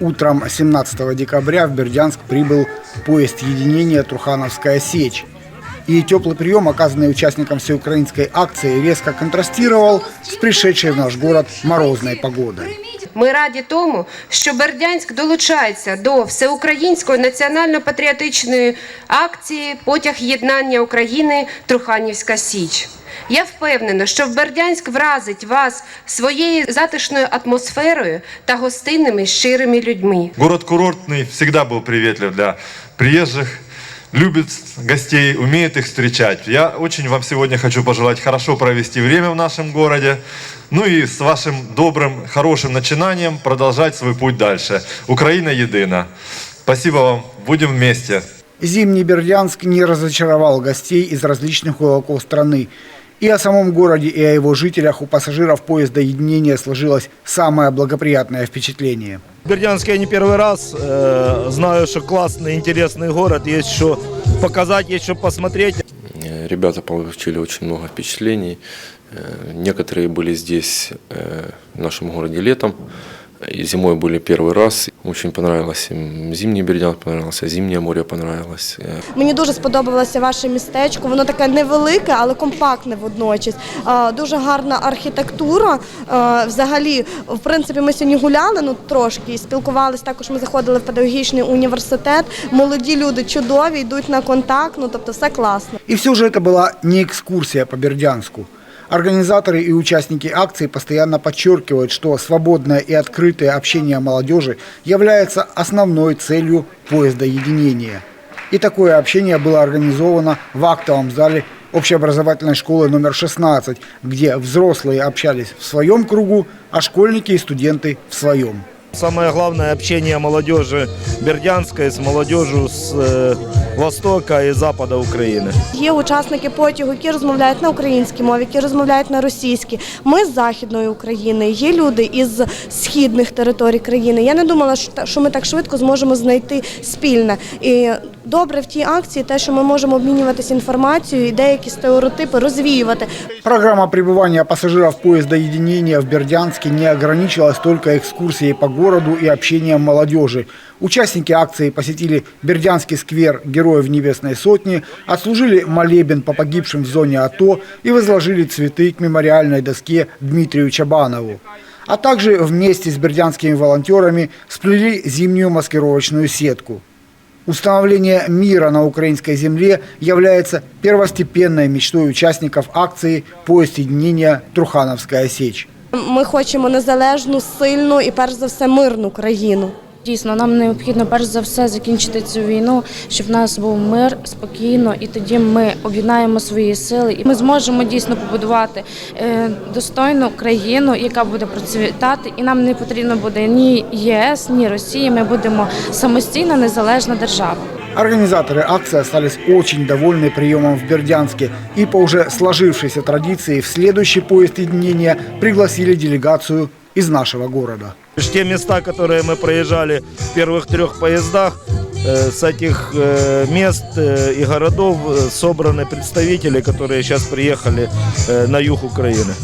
Утром 17 декабря в Бердянск прибыл поезд единения «Трухановская сечь». И теплый прием, оказанный участникам всеукраинской акции, резко контрастировал с пришедшей в наш город морозной погодой. Ми раді тому, що Бердянськ долучається до всеукраїнської національно-патріотичної акції Потяг єднання України Труханівська Січ. Я впевнена, що в Бердянськ вразить вас своєю затишною атмосферою та гостинними щирими людьми. Город курортный всегда был приветлив для приезжих, любит гостей, умеет их встречать. Я очень вам сегодня хочу пожелать хорошо провести время в нашем городе, ну и с вашим добрым, хорошим начинанием продолжать свой путь дальше. Украина едина. Спасибо вам, будем вместе. Зимний Бердянск не разочаровал гостей из различных уголков страны. И о самом городе, и о его жителях у пассажиров поезда единения сложилось самое благоприятное впечатление. В Бердянске я не первый раз. Э, знаю, что классный, интересный город. Есть что показать, есть что посмотреть. Ребята получили очень много впечатлений. Э, Некоторые были здесь, э, в нашем городе, летом. И зимой были первый раз. Очень понравилось им зимний Бердянск, понравился зимнее море, понравилось. Э, Мені дуже сподобалося ваше містечко. Воно таке невелике, але компактне водночас. Е, Дуже гарна архітектура. Е, Взагалі, в принципі, ми сьогодні гуляли ну трошки і спілкувалися. Також ми заходили в педагогічний університет. Молоді люди чудові, йдуть на контакт. Ну тобто, все класно. И все же это была не экскурсия по Бердянску. Организаторы и участники акции постоянно подчеркивают, что свободное и открытое общение молодежи является основной целью поезда единения. И такое общение было организовано в актовом зале общеобразовательной школы номер 16, где взрослые общались в своем кругу, а школьники и студенты в своем. Самое главное общение молодежи Бердянской с молодежью с э, востока и запада Украины. Є учасники потягу, які розмовляють на українській мові, які розмовляють на російській. Ми з західної України. Є люди із східних територій країни. Я не думала, що ми так швидко зможемо знайти спільне. І добре в тій акції те, що ми можемо обмінюватися інформацією і деякі стереотипи розвіювати. Программа пребывания пассажиров поезда единения в Бердянске не ограничилась только экскурсией по городу и общением молодежи. Участники акции посетили Бердянский сквер Героев Небесной Сотни, отслужили молебен по погибшим в зоне АТО и возложили цветы к мемориальной доске Дмитрию Чабанову. А также вместе с бердянскими волонтерами сплели зимнюю маскировочную сетку. Установление мира на украинской земле является первостепенной мечтой участников акции по соединению Трухановская сечь». Ми хочемо незалежну, сильну і перш за все мирну країну. Дійсно, нам необхідно перш за все закінчити цю війну, щоб в нас був мир спокійно, і тоді ми об'єднаємо свої сили, і ми зможемо дійсно побудувати е, достойну країну, яка буде процвітати. І нам не потрібно буде ні ЄС, ні Росії. Ми будемо самостійна незалежна держава. Организаторы акции остались очень довольны приемом в Бердянске и по уже сложившейся традиции в следующий поезд единения пригласили делегацию из нашего города. Те места, которые мы проезжали в первых трех поездах, э, с этих э, мест э, и городов собраны представители, которые сейчас приехали на юг Украины.